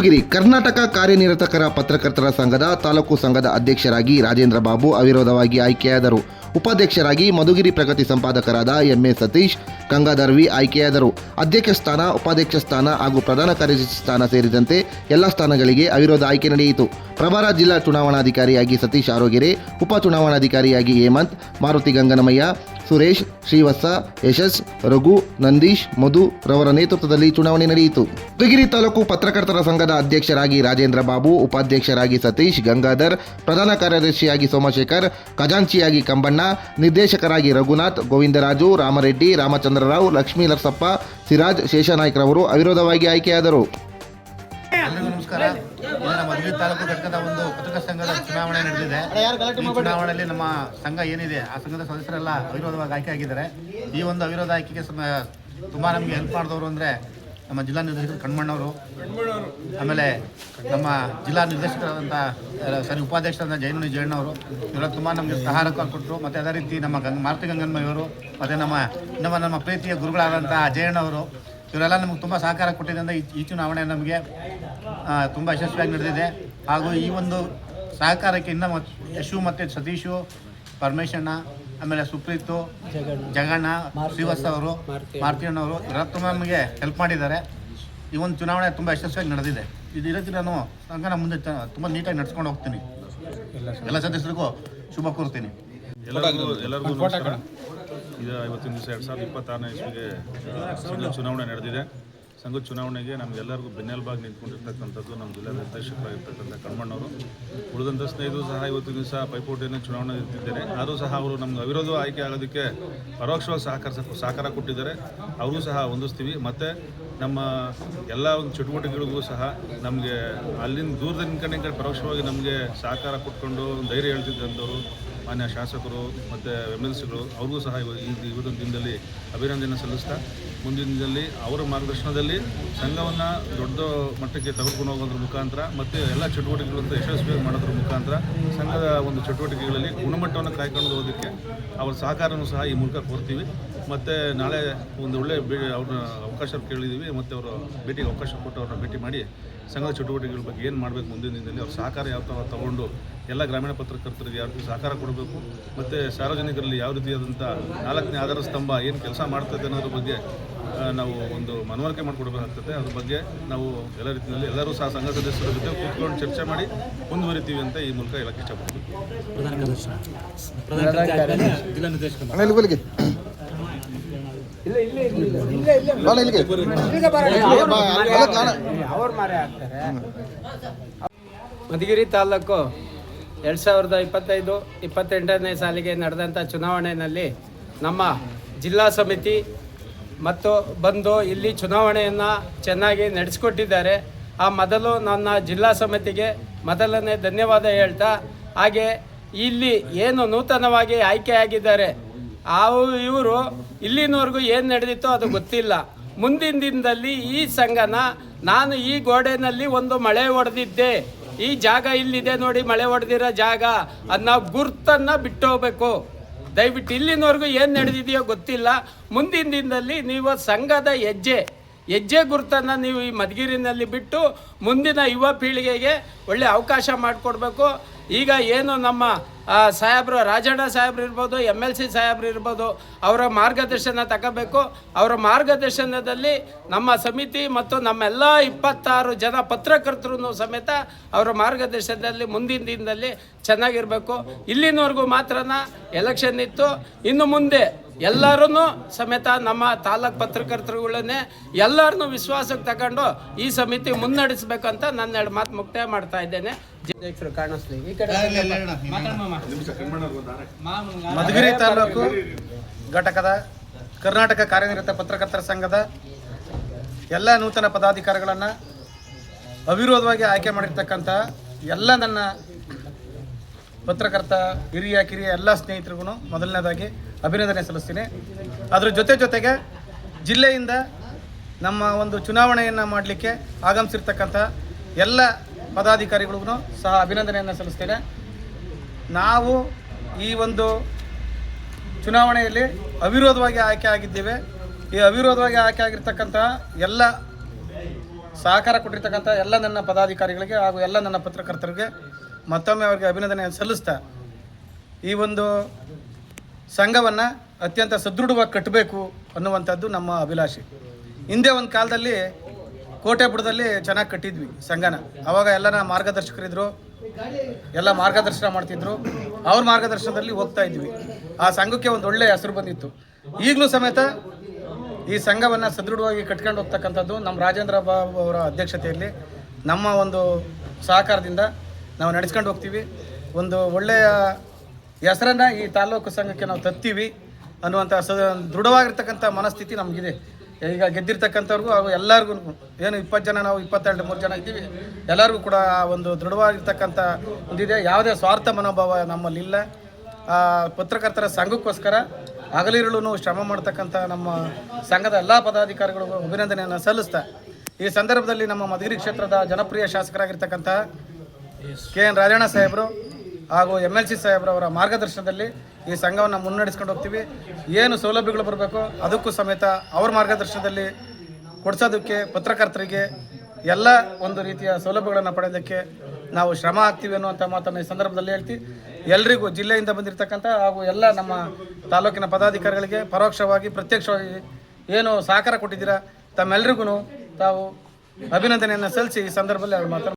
ಮಧುಗಿರಿ ಕರ್ನಾಟಕ ಕಾರ್ಯನಿರತಕರ ಪತ್ರಕರ್ತರ ಸಂಘದ ತಾಲೂಕು ಸಂಘದ ಅಧ್ಯಕ್ಷರಾಗಿ ರಾಜೇಂದ್ರ ಬಾಬು ಅವಿರೋಧವಾಗಿ ಆಯ್ಕೆಯಾದರು. ಉಪಾಧ್ಯಕ್ಷರಾಗಿ Madhugiri Pragati ಸಂಪಾದಕರಾದ M A Satish, Gangadhar V ಆಯ್ಕೆಯಾದರು. ಅಧ್ಯಕ್ಷ ಸ್ಥಾನ, ಉಪಾಧ್ಯಕ್ಷ ಸ್ಥಾನ ಹಾಗೂ ಪ್ರಧಾನ ಕಾರ್ಯದರ್ಶಿ ಸ್ಥಾನ ಸೇರಿದಂತೆ ಎಲ್ಲ ಸ್ಥಾನಗಳಿಗೆ ಅವಿರೋಧ ಆಯ್ಕೆ ನಡೆಯಿತು. ಪ್ರಭಾರ ಜಿಲ್ಲಾ ಚುನಾವಣಾಧಿಕಾರಿಯಾಗಿ ಸತೀಶ್ ಆರೋಗೆರೆ ಉಪ ಚುನಾವಣಾಧಿಕಾರಿಯಾಗಿ ಹೇಮಂತ್, ಮಾರುತಿ ಗಂಗನಮಯ್ಯ, ಸುರೇಶ್, ಶ್ರೀವತ್ಸ, ಯಶಸ್, ರಘು, ನಂದೀಶ್, ಮಧು ರವರ ನೇತೃತ್ವದಲ್ಲಿ ಚುನಾವಣೆ ನಡೆಯಿತು. ಮಧುಗಿರಿ ತಾಲೂಕು ಪತ್ರಕರ್ತರ ಸಂಘದ ಅಧ್ಯಕ್ಷರಾಗಿ ರಾಜೇಂದ್ರ ಬಾಬು, ಉಪಾಧ್ಯಕ್ಷರಾಗಿ ಸತೀಶ್, ಗಂಗಾಧರ್, ಪ್ರಧಾನ ಕಾರ್ಯದರ್ಶಿಯಾಗಿ ಸೋಮಶೇಖರ್, ಖಜಾಂಚಿಯಾಗಿ ಕಂಬಣ್ಣ ನಿರ್ದೇಶಕರಾಗಿ ರಘುನಾಥ್ ಗೋವಿಂದರಾಜು ರಾಮರೆಡ್ಡಿ ರಾಮಚಂದ್ರರಾವ್ ಲಕ್ಷ್ಮೀ ನರಸಪ್ಪ ಸಿರಾಜ್ ಶೇಷನಾಯ್ಕರವರು ಅವಿರೋಧವಾಗಿ ಆಯ್ಕೆಯಾದರು. ನಮಸ್ಕಾರ. ಮಧುಗಿರಿ ತಾಲೂಕು ಘಟಕದ ಒಂದು ಪತ್ರಿಕಾ ಸಂಘದ ಚುನಾವಣೆ ನಡೆದಿದೆ. ಈ ಚುನಾವಣೆಯಲ್ಲಿ ನಮ್ಮ ಸಂಘ ಏನಿದೆ ಆ ಸಂಘದ ಸದಸ್ಯರೆಲ್ಲ ಅವಿರೋಧವಾಗಿ ಆಯ್ಕೆ ಆಗಿದ್ದಾರೆ. ಈ ಒಂದು ಅವಿರೋಧ ಆಯ್ಕೆಗೆ ತುಂಬ ನಮಗೆ ಹೆಲ್ಪ್ ಮಾಡಿದವರು ಅಂದರೆ ನಮ್ಮ ಜಿಲ್ಲಾ ನಿರ್ದೇಶಕರು ಕಣ್ಮಣ್ಣವರು. ಆಮೇಲೆ ನಮ್ಮ ಜಿಲ್ಲಾ ನಿರ್ದೇಶಕರಾದಂಥ ಸರಿ ಉಪಾಧ್ಯಕ್ಷರಾದ ಜೈನುನಿ ಜಯಣ್ಣವರು ಇವರೆಲ್ಲ ತುಂಬ ನಮಗೆ ಸಹಾಯ ಕೊಟ್ಟರು ಮತ್ತು ಅದೇ ರೀತಿ ನಮ್ಮ ಗಂಗ ಮಾರುತಿ ಗಂಗನ್ಮಯ್ಯವರು ಮತ್ತು ನಮ್ಮ ನಮ್ಮ ನಮ್ಮ ಪ್ರೀತಿಯ ಗುರುಗಳಾದಂಥ ಜಯಣ್ಣವರು ಇವರೆಲ್ಲ ನಮಗೆ ತುಂಬ ಸಹಕಾರ ಕೊಟ್ಟಿದ್ದರಿಂದ ಈ- ಚುನಾವಣೆ ನಮಗೆ ತುಂಬ ಯಶಸ್ವಿಯಾಗಿ ನಡೆದಿದೆ. ಹಾಗೂ ಈ ಒಂದು ಸಹಕಾರಕ್ಕೆ ಇನ್ನೂ ಯಶು ಮತ್ತು ಸತೀಶು ಪರಮೇಶಣ್ಣ ಆಮೇಲೆ ಸುಪ್ರೀತು ಜಗಣ್ಣ ಶ್ರೀವಾಸ್ ಅವರು ಮಾರುತಿಯಣ್ಣವರು ಎಲ್ಲ ತುಂಬ ನಮಗೆ ಹೆಲ್ಪ್ ಮಾಡಿದ್ದಾರೆ. ಈ ಒಂದು ಚುನಾವಣೆ ತುಂಬ ಯಶಸ್ವಿಯಾಗಿ ನಡೆದಿದೆ. ಇದು ರೀತಿ ನಾನು ಸಂಘನ ಮುಂದೆ ತುಂಬ ನೀಟಾಗಿ ನಡ್ಸ್ಕೊಂಡು ಹೋಗ್ತೀನಿ. ಎಲ್ಲ ಸದಸ್ಯರಿಗೂ ಶುಭ ಕೋರ್ತೀನಿ ಎಲ್ಲರಿಗೂ ಎಲ್ಲರಿಗೂ ನಮಸ್ಕಾರ. ಇದು ಇವತ್ತಿನ ದಿವಸ ಎರಡು ಸಾವಿರದ ಇಪ್ಪತ್ತಾರನೇ ಇಸ್ವಿಗೆ ಚುನಾವಣೆ ನಡೆದಿದೆ. ಸಂಘದ ಚುನಾವಣೆಗೆ ನಮಗೆಲ್ಲರಿಗೂ ಬೆನ್ನೆಲುಬಾಗಿ ನಿಂತ್ಕೊಂಡಿರ್ತಕ್ಕಂಥದ್ದು ನಮ್ಮ ಜಿಲ್ಲಾ ನಿರ್ದೇಶಕರಾಗಿರ್ತಕ್ಕಂಥ ಕಣ್ಮಣ್ಣವರು. ಉಳಿದಂಥ ಸ್ನೇಹಿತರು ಸಹ ಇವತ್ತು ದಿವಸ ಪೈಪೋಟಿಯನ್ನು ಚುನಾವಣೆ ನಿಂತಿದ್ದೇನೆ ಆದರೂ ಸಹ ಅವರು ನಮ್ಗೆ ಅವಿರೋಧ ಆಯ್ಕೆ ಆಗೋದಕ್ಕೆ ಪರೋಕ್ಷವಾಗಿ ಸಹಕಾರ ಸಹಕಾರ ಕೊಟ್ಟಿದ್ದಾರೆ. ಅವರು ಸಹ ಹೊಂದಿಸ್ತೀವಿ. ಮತ್ತು ನಮ್ಮ ಎಲ್ಲ ಒಂದು ಚಟುವಟಿಕೆಗಳಿಗೂ ಸಹ ನಮಗೆ ಅಲ್ಲಿಂದ ದೂರದಿಂದ ನಿಂತ್ಕೊಂಡು ಪರೋಕ್ಷವಾಗಿ ನಮಗೆ ಸಹಕಾರ ಕೊಟ್ಕೊಂಡು ಧೈರ್ಯ ಹೇಳ್ತಿದ್ದಂಥವ್ರು ಮಾನ್ಯ ಶಾಸಕರು ಮತ್ತು ಎಂ ಎಲ್ ಸಿಗಳು ಅವ್ರಿಗೂ ಸಹ ಇವತ್ತಿನ ದಿನದಲ್ಲಿ ಅಭಿನಂದನೆ ಸಲ್ಲಿಸ್ತಾ, ಮುಂದಿನ ದಿನದಲ್ಲಿ ಅವರ ಮಾರ್ಗದರ್ಶನದಲ್ಲಿ ಸಂಘವನ್ನು ದೊಡ್ಡ ಮಟ್ಟಕ್ಕೆ ತೆಗೆದುಕೊಂಡು ಹೋಗೋದ್ರ ಮುಖಾಂತರ ಮತ್ತು ಎಲ್ಲ ಚಟುವಟಿಕೆಗಳನ್ನು ಯಶಸ್ವಿಯಾಗಿ ಮಾಡೋದ್ರ ಮುಖಾಂತರ ಸಂಘದ ಒಂದು ಚಟುವಟಿಕೆಗಳಲ್ಲಿ ಗುಣಮಟ್ಟವನ್ನು ಕಾಯ್ಕೊಂಡು ಹೋಗೋದಕ್ಕೆ ಅವರ ಸಹಕಾರನೂ ಸಹ ಈ ಮೂಲಕ ಕೋರ್ತೀವಿ ಮತ್ತು ನಾಳೆ ಒಂದು ಒಳ್ಳೆ ಬೇ ಅವ್ರನ್ನ ಅವಕಾಶ ಕೇಳಿದ್ದೀವಿ ಮತ್ತು ಅವರು ಭೇಟಿಗೆ ಅವಕಾಶ ಕೊಟ್ಟು ಅವ್ರನ್ನ ಭೇಟಿ ಮಾಡಿ ಸಂಘದ ಚಟುವಟಿಕೆಗಳ ಬಗ್ಗೆ ಏನು ಮಾಡಬೇಕು ಮುಂದಿನ ದಿನದಲ್ಲಿ, ಅವ್ರ ಸಹಕಾರ ಯಾವ ಥರ ತಗೊಂಡು ಎಲ್ಲ ಗ್ರಾಮೀಣ ಪತ್ರಕರ್ತರಿಗೆ ಯಾವ ರೀತಿ ಸಹಕಾರ ಕೊಡಬೇಕು ಮತ್ತು ಸಾರ್ವಜನಿಕರಲ್ಲಿ ಯಾವ ರೀತಿಯಾದಂಥ ನಾಲ್ಕನೇ ಆಧಾರ ಸ್ತಂಭ ಏನು ಕೆಲಸ ಮಾಡ್ತದೆ ಅನ್ನೋದ್ರ ಬಗ್ಗೆ ನಾವು ಒಂದು ಮನವರಿಕೆ ಮಾಡಿಕೊಡ್ಬೇಕಾಗ್ತದೆ. ಅದ್ರ ಬಗ್ಗೆ ನಾವು ಎಲ್ಲ ರೀತಿಯಲ್ಲಿ ಎಲ್ಲರೂ ಸಹ ಸಂಘ ಸದಸ್ಯರ ಜೊತೆ ಕೂತ್ಕೊಂಡು ಚರ್ಚೆ ಮಾಡಿ ಮುಂದುವರಿತೀವಿ ಅಂತ ಈ ಮೂಲಕ ಹೇಳಕ್ಕೆ ಇಷ್ಟಪಡ್ತೀವಿ. ಮಧುಗಿರಿ ತಾಲೂಕು ಎರಡು ಸಾವಿರದ ಇಪ್ಪತ್ತೈದು, ಇಪ್ಪತ್ತೆಂಟನೇ ಸಾಲಿಗೆ ನಡೆದಂಥ ಚುನಾವಣೆಯಲ್ಲಿ ನಮ್ಮ ಜಿಲ್ಲಾ ಸಮಿತಿ ಮತ್ತು ಬಂದು ಇಲ್ಲಿ ಚುನಾವಣೆಯನ್ನು ಚೆನ್ನಾಗಿ ನಡೆಸಿಕೊಟ್ಟಿದ್ದಾರೆ. ಆ ಮೊದಲು ನನ್ನ ಜಿಲ್ಲಾ ಸಮಿತಿಗೆ ಮೊದಲನೇ ಧನ್ಯವಾದ ಹೇಳ್ತಾ, ಹಾಗೆ ಇಲ್ಲಿ ಏನು ನೂತನವಾಗಿ ಆಯ್ಕೆಯಾಗಿದ್ದಾರೆ ಅವು ಇವರು ಇಲ್ಲಿನವರೆಗೂ ಏನು ನಡೆದಿತ್ತೋ ಅದು ಗೊತ್ತಿಲ್ಲ. ಮುಂದಿನ ದಿನದಲ್ಲಿ ಈ ಸಂಘನ ನಾನು ಈ ಗೋಡೆನಲ್ಲಿ ಒಂದು ಮಳೆ ಹೊಡೆದಿದ್ದೆ ಈ ಜಾಗ ಇಲ್ಲಿದೆ ನೋಡಿ, ಮಳೆ ಹೊಡೆದಿರೋ ಜಾಗ. ಅದನ್ನ ಗುರ್ತನ್ನು ಬಿಟ್ಟು ಹೋಗ್ಬೇಕು. ದಯವಿಟ್ಟು ಇಲ್ಲಿನವರೆಗೂ ಏನು ನಡೆದಿದೆಯೋ ಗೊತ್ತಿಲ್ಲ. ಮುಂದಿನ ದಿನದಲ್ಲಿ ನೀವು ಸಂಘದ ಹೆಜ್ಜೆ ಹೆಜ್ಜೆ ಗುರುತನ್ನು ನೀವು ಈ ಮಧುಗಿರಿನಲ್ಲಿ ಬಿಟ್ಟು ಮುಂದಿನ ಯುವ ಪೀಳಿಗೆಗೆ ಒಳ್ಳೆ ಅವಕಾಶ ಮಾಡಿಕೊಡ್ಬೇಕು. ಈಗ ಏನು ನಮ್ಮ ಸಾಹೇಬ್ರು, ರಾಜಣ್ಣ ಸಾಹೇಬ್ರು ಇರ್ಬೋದು, ಎಂ ಎಲ್ ಸಿ ಸಾಹೇಬ್ರು ಇರ್ಬೋದು, ಅವರ ಮಾರ್ಗದರ್ಶನ ತಗೋಬೇಕು. ಅವರ ಮಾರ್ಗದರ್ಶನದಲ್ಲಿ ನಮ್ಮ ಸಮಿತಿ ಮತ್ತು ನಮ್ಮೆಲ್ಲ ಇಪ್ಪತ್ತಾರು ಜನ ಪತ್ರಕರ್ತರು ಸಮೇತ ಅವರ ಮಾರ್ಗದರ್ಶನದಲ್ಲಿ ಮುಂದಿನ ದಿನದಲ್ಲಿ ಚೆನ್ನಾಗಿರಬೇಕು. ಇಲ್ಲಿನವರೆಗೂ ಮಾತ್ರನ ಎಲೆಕ್ಷನ್ ಇತ್ತು. ಇನ್ನು ಮುಂದೆ ಎಲ್ಲರೂ ಸಮೇತ ನಮ್ಮ ತಾಲೂಕ್ ಪತ್ರಕರ್ತರುಗಳನ್ನೇ ಎಲ್ಲರನ್ನೂ ವಿಶ್ವಾಸಕ್ಕೆ ತಗೊಂಡು ಈ ಸಮಿತಿ ಮುನ್ನಡೆಸಬೇಕಂತ ನನ್ನ ಎರಡು ಮಾತು ಮುಕ್ತಾಯ ಮಾಡ್ತಾ ಇದ್ದೇನೆ. ಅಧ್ಯಕ್ಷರು ಕಾಣಿಸ್ಲಿ. ಈ ಕಡೆ ಮಧುಗಿರಿ ತಾಲೂಕು ಘಟಕದ ಕರ್ನಾಟಕ ಕಾರ್ಯನಿರತ ಪತ್ರಕರ್ತರ ಸಂಘದ ಎಲ್ಲ ನೂತನ ಪದಾಧಿಕಾರಿಗಳನ್ನು ಅವಿರೋಧವಾಗಿ ಆಯ್ಕೆ ಮಾಡಿರ್ತಕ್ಕಂಥ ಎಲ್ಲ ನನ್ನ ಪತ್ರಕರ್ತ ಹಿರಿಯ ಕಿರಿಯ ಎಲ್ಲ ಸ್ನೇಹಿತರಿಗೂ ಮೊದಲನೇದಾಗಿ ಅಭಿನಂದನೆ ಸಲ್ಲಿಸ್ತೀನಿ. ಅದರ ಜೊತೆ ಜೊತೆಗೆ ಜಿಲ್ಲೆಯಿಂದ ನಮ್ಮ ಒಂದು ಚುನಾವಣೆಯನ್ನು ಮಾಡಲಿಕ್ಕೆ ಆಗಮಿಸಿರ್ತಕ್ಕಂಥ ಎಲ್ಲ ಪದಾಧಿಕಾರಿಗಳಿಗೂ ಸಹ ಅಭಿನಂದನೆಯನ್ನು ಸಲ್ಲಿಸ್ತೇನೆ. ನಾವು ಈ ಒಂದು ಚುನಾವಣೆಯಲ್ಲಿ ಅವಿರೋಧವಾಗಿ ಆಯ್ಕೆ ಆಗಿದ್ದೇವೆ. ಈ ಅವಿರೋಧವಾಗಿ ಆಯ್ಕೆ ಆಗಿರ್ತಕ್ಕಂಥ ಎಲ್ಲ ಸಹಕಾರ ಕೊಟ್ಟಿರ್ತಕ್ಕಂಥ ಎಲ್ಲ ನನ್ನ ಪದಾಧಿಕಾರಿಗಳಿಗೆ ಹಾಗೂ ಎಲ್ಲ ನನ್ನ ಪತ್ರಕರ್ತರಿಗೆ ಮತ್ತೊಮ್ಮೆ ಅವರಿಗೆ ಅಭಿನಂದನೆ ಸಲ್ಲಿಸ್ತಾ ಈ ಒಂದು ಸಂಘವನ್ನು ಅತ್ಯಂತ ಸದೃಢವಾಗಿ ಕಟ್ಟಬೇಕು ಅನ್ನುವಂಥದ್ದು ನಮ್ಮ ಅಭಿಲಾಷೆ. ಹಿಂದೆ ಒಂದು ಕಾಲದಲ್ಲಿ ಕೋಟೆಪುರದಲ್ಲಿ ಚೆನ್ನಾಗಿ ಕಟ್ಟಿದ್ವಿ ಸಂಘನ. ಅವಾಗ ಎಲ್ಲನ ಮಾರ್ಗದರ್ಶಕರಿದ್ದರು ಎಲ್ಲ ಮಾರ್ಗದರ್ಶನ ಮಾಡ್ತಿದ್ರು. ಅವ್ರ ಮಾರ್ಗದರ್ಶನದಲ್ಲಿ ಹೋಗ್ತಾ ಇದ್ವಿ. ಆ ಸಂಘಕ್ಕೆ ಒಂದು ಒಳ್ಳೆಯ ಹೆಸರು ಬಂದಿತ್ತು. ಈಗಲೂ ಸಮೇತ ಈ ಸಂಘವನ್ನು ಸದೃಢವಾಗಿ ಕಟ್ಕೊಂಡು ಹೋಗ್ತಕ್ಕಂಥದ್ದು ನಮ್ಮ ರಾಜೇಂದ್ರ ಬಾಬು ಅವರ ಅಧ್ಯಕ್ಷತೆಯಲ್ಲಿ ನಮ್ಮ ಒಂದು ಸಹಕಾರದಿಂದ ನಾವು ನಡೆಸ್ಕೊಂಡು ಹೋಗ್ತೀವಿ. ಒಂದು ಒಳ್ಳೆಯ ಹೆಸರನ್ನು ಈ ತಾಲೂಕು ಸಂಘಕ್ಕೆ ನಾವು ತತ್ತೀವಿ ಅನ್ನುವಂಥ ಸ ದೃಢವಾಗಿರ್ತಕ್ಕಂಥ ಮನಸ್ಥಿತಿ ನಮಗಿದೆ. ಈಗ ಗೆದ್ದಿರ್ತಕ್ಕಂಥವ್ರಿಗೂ ಹಾಗೂ ಎಲ್ಲರಿಗೂ ಏನು ಇಪ್ಪತ್ತು ಜನ ನಾವು ಇಪ್ಪತ್ತೆರಡು, ಮೂರು ಜನ ಇದ್ದೀವಿ. ಎಲ್ಲರಿಗೂ ಕೂಡ ಒಂದು ದೃಢವಾಗಿರ್ತಕ್ಕಂಥ ಒಂದಿದೆ. ಯಾವುದೇ ಸ್ವಾರ್ಥ ಮನೋಭಾವ ನಮ್ಮಲ್ಲಿಲ್ಲ ಪತ್ರಕರ್ತರ ಸಂಘಕ್ಕೋಸ್ಕರ ಹಗಲಿರುಳು ಶ್ರಮ ಮಾಡ್ತಕ್ಕಂಥ ನಮ್ಮ ಸಂಘದ ಎಲ್ಲ ಪದಾಧಿಕಾರಿಗಳಿಗೂ ಅಭಿನಂದನೆಯನ್ನು ಸಲ್ಲಿಸ್ತಾ, ಈ ಸಂದರ್ಭದಲ್ಲಿ ನಮ್ಮ ಮಧುಗಿರಿ ಕ್ಷೇತ್ರದ ಜನಪ್ರಿಯ ಶಾಸಕರಾಗಿರ್ತಕ್ಕಂಥ ಕೆ ಎನ್ ರಾಜಣ್ಣ ಸಾಹೇಬರು ಹಾಗೂ ಎಂ ಎಲ್ ಸಿ ಸಾಹೇಬ್ರವರ ಮಾರ್ಗದರ್ಶನದಲ್ಲಿ ಈ ಸಂಘವನ್ನು ಮುನ್ನಡೆಸ್ಕೊಂಡು ಹೋಗ್ತೀವಿ. ಏನು ಸೌಲಭ್ಯಗಳು ಬರಬೇಕು ಅದಕ್ಕೂ ಸಮೇತ ಅವ್ರ ಮಾರ್ಗದರ್ಶನದಲ್ಲಿ ಕೊಡಿಸೋದಕ್ಕೆ ಪತ್ರಕರ್ತರಿಗೆ ಎಲ್ಲ ಒಂದು ರೀತಿಯ ಸೌಲಭ್ಯಗಳನ್ನು ಪಡೆಯೋದಕ್ಕೆ ನಾವು ಶ್ರಮ ಆಗ್ತೀವಿ ಅನ್ನುವಂಥ ಮಾತನ್ನು ಈ ಸಂದರ್ಭದಲ್ಲಿ ಹೇಳ್ತಿ. ಎಲ್ರಿಗೂ ಜಿಲ್ಲೆಯಿಂದ ಬಂದಿರತಕ್ಕಂಥ ಹಾಗೂ ಎಲ್ಲ ನಮ್ಮ ತಾಲೂಕಿನ ಪದಾಧಿಕಾರಿಗಳಿಗೆ ಪರೋಕ್ಷವಾಗಿ, ಪ್ರತ್ಯಕ್ಷವಾಗಿ ಏನು ಸಹಕಾರ ಕೊಟ್ಟಿದ್ದೀರಾ ತಮ್ಮೆಲ್ರಿಗೂ ತಾವು ಅಭಿನಂದನೆಯನ್ನು ಸಲ್ಲಿಸಿ ಈ ಸಂದರ್ಭದಲ್ಲಿ ಅವ್ರು ಮಾತಾಡ